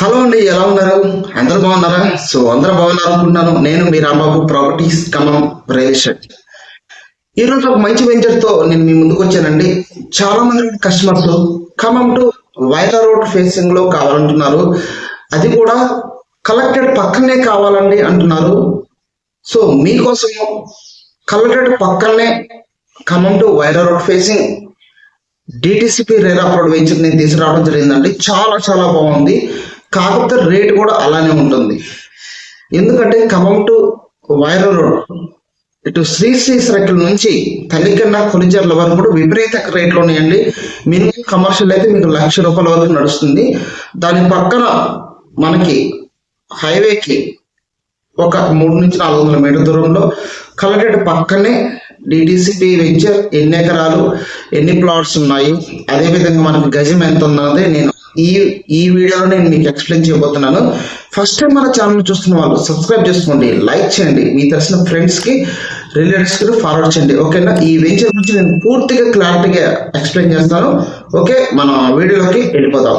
Hello అండి ఎలా ఉన్నారు? అందరూ బాగున్నారా? సో అందరూ బాగున్నారు అనుకుంటున్నాను నేను మీ Rambabu properties Khammam real estate ఈ రోజు ఒక మంచి వెంచర్తో నేను మీ ముందుకు వచ్చానండి. చాలా మంది customers Khammam to Wyra road ఫేసింగ్లో కావాలంటున్నారు. అది కూడా కలెక్టెడ్ పక్కనే కావాలండి అంటున్నారు. సో మీకోసం కలెక్టెడ్ పక్కనే Khammam to Wyra road facing DTCP RERA ప్రోడ్ venture నేను తీసుకురావడం జరిగిందండి. చాలా చాలా బాగుంది. కాకపోతే రేట్ కూడా అలానే ఉంటుంది. ఎందుకంటే ఖమ్మం టు వైరల్ రోడ్ ఇటు శ్రీ శ్రీ సర్కిల్ నుంచి తల్లికన్న కొలిజర్ల వరకు కూడా విపరీత రేట్లు ఉన్నాయండి. మినిమం కమర్షియల్ అయితే మీకు లక్ష రూపాయల వరకు నడుస్తుంది. దాని పక్కన మనకి హైవేకి ఒక మూడు నుంచి నాలుగు వందల మీటర్ దూరంలో కలెక్టెడ్ పక్కనే డిటిసిపి వెంచర్ ఎన్ని ఎకరాలు ఎన్ని ప్లాట్స్ ఉన్నాయి అదేవిధంగా మనకి గజం ఎంత ఉన్నది నేను ఈ ఈ వీడియోలో నేను మీకు ఎక్స్ప్లెయిన్ చేయబోతున్నాను. ఫస్ట్ టైం మన ఛానల్ చూస్తున్న వాళ్ళు సబ్స్క్రైబ్ చేసుకోండి లైక్ చేయండి. మీ తెలిసిన ఫ్రెండ్స్కి రిలేటివ్స్కి ఫార్వర్డ్ చేయండి. ఓకేనా ఈ వెంచర్ గురించి నేను పూర్తిగా క్లారిటీగా ఎక్స్ప్లెయిన్ చేస్తాను. ఓకే మన వీడియోలోకి వెళ్ళిపోదాం.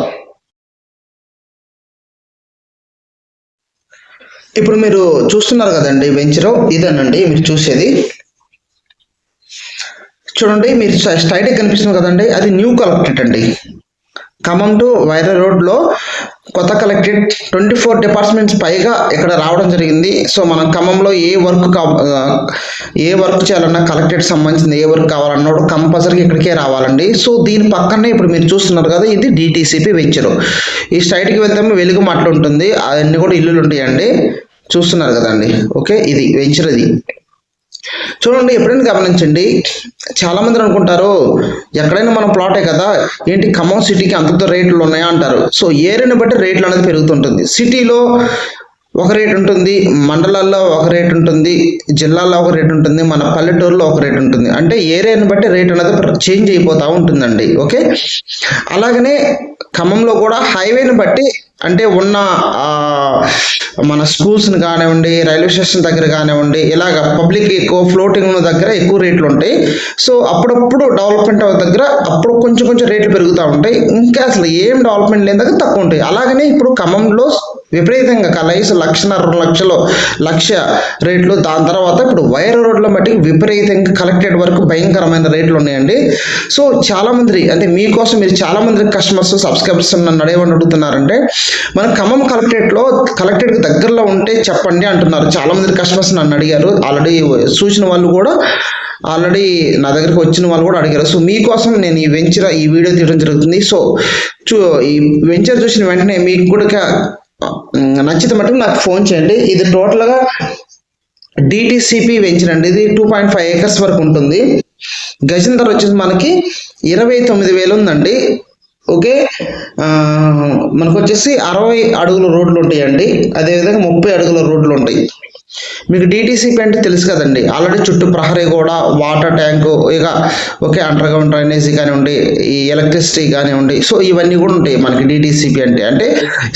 ఇప్పుడు మీరు చూస్తున్నారు కదండి వెంచర్ ఇదేనండి మీరు చూసేది. చూడండి మీరు స్ట్రైట్ కనిపిస్తుంది కదండి అది న్యూ కలెక్టెడ్ అండి ఖమ్మం టు వైరా రోడ్లో కొత్త కలెక్టెడ్ ట్వంటీ ఫోర్ డిపార్ట్మెంట్స్ పైగా ఇక్కడ రావడం జరిగింది. సో మనం ఖమ్మంలో ఏ వర్క్ ఏ వర్క్ చేయాలన్నా కలెక్టెడ్ సంబంధించింది ఏ వర్క్ కావాలన్నా కూడా కంపల్సరీగా ఇక్కడికే రావాలండి. సో దీని పక్కనే ఇప్పుడు మీరు చూస్తున్నారు కదా ఇది డిటీసీపీ వెంచరు ఈ స్ట్రైట్కి వెళ్తాము వెలుగు మట్టి ఉంటుంది. అవన్నీ కూడా ఇల్లులు ఉంటాయండి. చూస్తున్నారు కదండి. ఓకే ఇది వెంచర్ ఇది. చూడండి ఎప్పుడైనా గమనించండి చాలా మంది అనుకుంటారు ఎక్కడైనా మన ప్లాటే కదా ఏంటి ఖమ్మం సిటీకి అంత రేట్లు ఉన్నాయా అంటారు. సో ఏరియాని బట్టి రేట్లు అనేది పెరుగుతుంటుంది. సిటీలో ఒక రేట్ ఉంటుంది మండలాల్లో ఒక రేట్ ఉంటుంది జిల్లాల్లో ఒక రేట్ ఉంటుంది మన పల్లెటూరులో ఒక రేట్ ఉంటుంది. అంటే ఏరియాని బట్టి రేట్ అనేది చేంజ్ అయిపోతూ ఉంటుందండి ఓకే? అలాగనే ఖమ్మంలో కూడా హైవేని బట్టి అంటే ఉన్న మన స్కూల్స్ని కానివ్వండి రైల్వే స్టేషన్ దగ్గర కానివ్వండి ఇలాగ పబ్లిక్ ఎక్కువ ఫ్లోటింగ్ ఉన్న దగ్గర ఎక్కువ రేట్లు ఉంటాయి. సో అప్పుడప్పుడు డెవలప్మెంట్ దగ్గర అప్పుడు కొంచెం కొంచెం రేట్లు పెరుగుతూ ఉంటాయి. ఇంకా అసలు ఏం డెవలప్మెంట్ లేని దగ్గర తక్కువ ఉంటాయి. అలాగనే ఇప్పుడు ఖమ్మంలో విపరీతంగా కనీసం లక్షన్నర రెండు లక్షలు లక్ష రేట్లు. దాని తర్వాత ఇప్పుడు వైర్ రోడ్ల మట్టి విపరీతంగా కలెక్టెడ్ వరకు భయంకరమైన రేట్లు ఉన్నాయండి. సో చాలామంది అంటే మీకోసం మీరు చాలామంది కస్టమర్స్ సబ్స్క్రైబర్స్ నన్ను అడేమని అడుగుతున్నారంటే మన ఖమ్మం కలెక్టరేట్లో కలెక్టరేట్కి దగ్గరలో ఉంటే చెప్పండి అంటున్నారు. చాలామంది కస్టమర్స్ నన్ను అడిగారు. ఆల్రెడీ చూసిన వాళ్ళు కూడా ఆల్రెడీ నా దగ్గరికి వచ్చిన వాళ్ళు కూడా అడిగారు. సో మీకోసం నేను ఈ వెంచర్ ఈ వీడియో తీయడం జరుగుతుంది. సో చూ ఈ వెంచర్ చూసిన వెంటనే మీకు కూడా నచ్చితే మటుకు నాకు ఫోన్ చేయండి. ఇది టోటల్గా డిటిసిపి వెంచర్ అండి ఇది టూ పాయింట్ ఫైవ్ ఏకర్స్ వరకు ఉంటుంది. గజం ధర వచ్చేసి మనకి ఇరవై తొమ్మిది వేలు ఉందండి. ఓకే? మనకు వచ్చేసి అరవై అడుగుల రోడ్లు ఉంటాయండి. అదేవిధంగా ముప్పై అడుగుల రోడ్లు ఉంటాయి. మీకు డిటీసీపీ అంటే తెలుసు కదండి. ఆల్రెడీ చుట్టూ ప్రహరీ కూడా వాటర్ ట్యాంకు ఇక ఓకే అండర్ గ్రౌండ్ డ్రైనేజీ కానివ్వండి ఈ ఎలక్ట్రిసిటీ కానివ్వండి. సో ఇవన్నీ కూడా ఉంటాయి మనకి డిటీసీపీ అంటే అంటే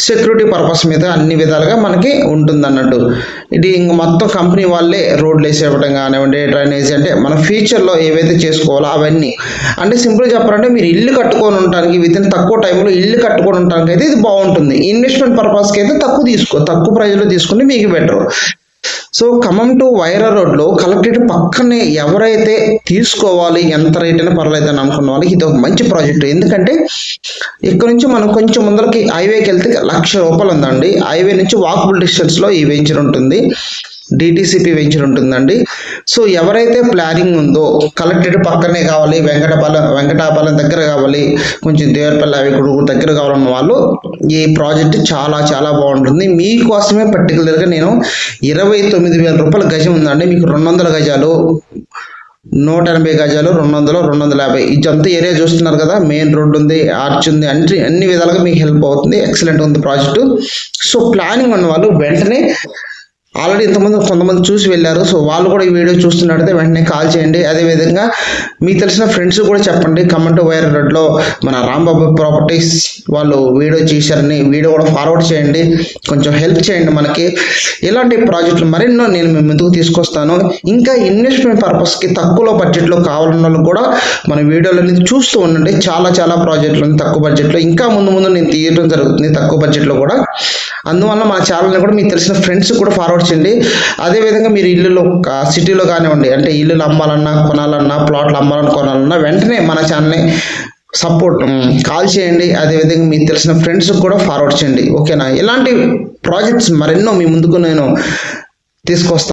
సెక్యూరిటీ పర్పస్ మీద అన్ని విధాలుగా మనకి ఉంటుంది అన్నట్టు ఇది ఇంక మొత్తం కంపెనీ వాళ్ళే రోడ్లు వేసి ఇవ్వడం కానివ్వండి డ్రైనేజీ అంటే మన ఫ్యూచర్లో ఏవైతే చేసుకోవాలో అవన్నీ. అంటే సింపుల్ చెప్పాలంటే మీరు ఇల్లు కట్టుకొని ఉండడానికి విత్ ఇన్ తక్కువ టైంలో ఇల్లు కట్టుకొని ఉండడానికి అయితే ఇది బాగుంటుంది. ఇన్వెస్ట్మెంట్ పర్పస్కి అయితే తక్కువ తీసుకో తక్కువ ప్రైజ్లో తీసుకుంటే మీకు better so Khammam to Wyra రోడ్లో కలెక్టరేట్ పక్కనే ఎవరైతే తీసుకోవాలి ఎంత రేట్ అయినా పర్వాలేదు అని అనుకున్న వాళ్ళకి ఇది ఒక మంచి ప్రాజెక్ట్. ఎందుకంటే ఇక్కడ నుంచి మనం కొంచెం ముందరకి హైవేకి వెళ్తే లక్ష రూపాయలు ఉందండి. హైవే నుంచి వాకబుల్ డిస్టెన్స్లో ఈ వెంచర్ ఉంటుంది. డిటిసిపి వెంచర్ ఉంటుందండి. సో ఎవరైతే ప్లానింగ్ ఉందో కలెక్టరేట్ పక్కనే కావాలి వెంకటపాలెం వెంకటాపాలెం దగ్గర కావాలి కొంచెం దేవరపల్లి అవి దగ్గర కావాలన్న వాళ్ళు ఈ ప్రాజెక్ట్ చాలా చాలా బాగుంటుంది. మీకోసమే పర్టికులర్గా నేను ఇరవై తొమ్మిది వేల రూపాయల గజం ఉందండి. మీకు రెండు వందల గజాలు నూట ఎనభై గజాలు రెండు వందలు రెండు వందల యాభై. ఇదంతా ఏరియా చూస్తున్నారు కదా మెయిన్ రోడ్ ఉంది ఆర్చ్ ఉంది అన్ని అన్ని విధాలుగా మీకు హెల్ప్ అవుతుంది. ఎక్సలెంట్ ఉంది ప్రాజెక్టు సో ప్లానింగ్ ఉన్న వాళ్ళు వెంటనే ఆల్రెడీ ఇంతమంది కొంతమంది చూసి వెళ్ళారు. సో వాళ్ళు కూడా ఈ వీడియో చూస్తున్నట్టయితే వెంటనే కాల్ చేయండి. అదేవిధంగా మీకు తెలిసిన ఫ్రెండ్స్ కూడా చెప్పండి. కమెంట్ వైర్ రోడ్లో మన రాంబాబు ప్రాపర్టీస్ వాళ్ళు వీడియో చేశారని వీడియో కూడా ఫార్వర్డ్ చేయండి. కొంచెం హెల్ప్ చేయండి మనకి. ఇలాంటి ప్రాజెక్టులు మరెన్నో నేను మీ ముందుకు తీసుకొస్తాను. ఇంకా ఇన్వెస్ట్మెంట్ పర్పస్కి తక్కువ బడ్జెట్లో కావాలన్న వాళ్ళు కూడా మన వీడియోలు అనేది చూస్తూ ఉండండి. చాలా చాలా ప్రాజెక్టులు తక్కువ బడ్జెట్లో ఇంకా ముందు ముందు నేను తీయడం జరుగుతుంది తక్కువ బడ్జెట్లో కూడా. అందువల్ల మా ఛానల్ని కూడా మీకు తెలిసిన ఫ్రెండ్స్ కూడా ఫార్వర్డ్ చేయండి. అదేవిధంగా మీరు ఇల్లులో కా- సిటీలో కానివ్వండి అంటే ఇల్లులు అమ్మాలన్నా కొనాలన్నా ప్లాట్లు అమ్మాలన్నా కొనాలన్నా వెంటనే మన ఛానల్ని సపోర్ట్ కాల్ చేయండి. అదేవిధంగా మీకు తెలిసిన ఫ్రెండ్స్ కూడా ఫార్వర్డ్ చేయండి. ఓకేనా ఇలాంటి ప్రాజెక్ట్స్ మరెన్నో మీ ముందుకు నేను తీసుకొస్తాను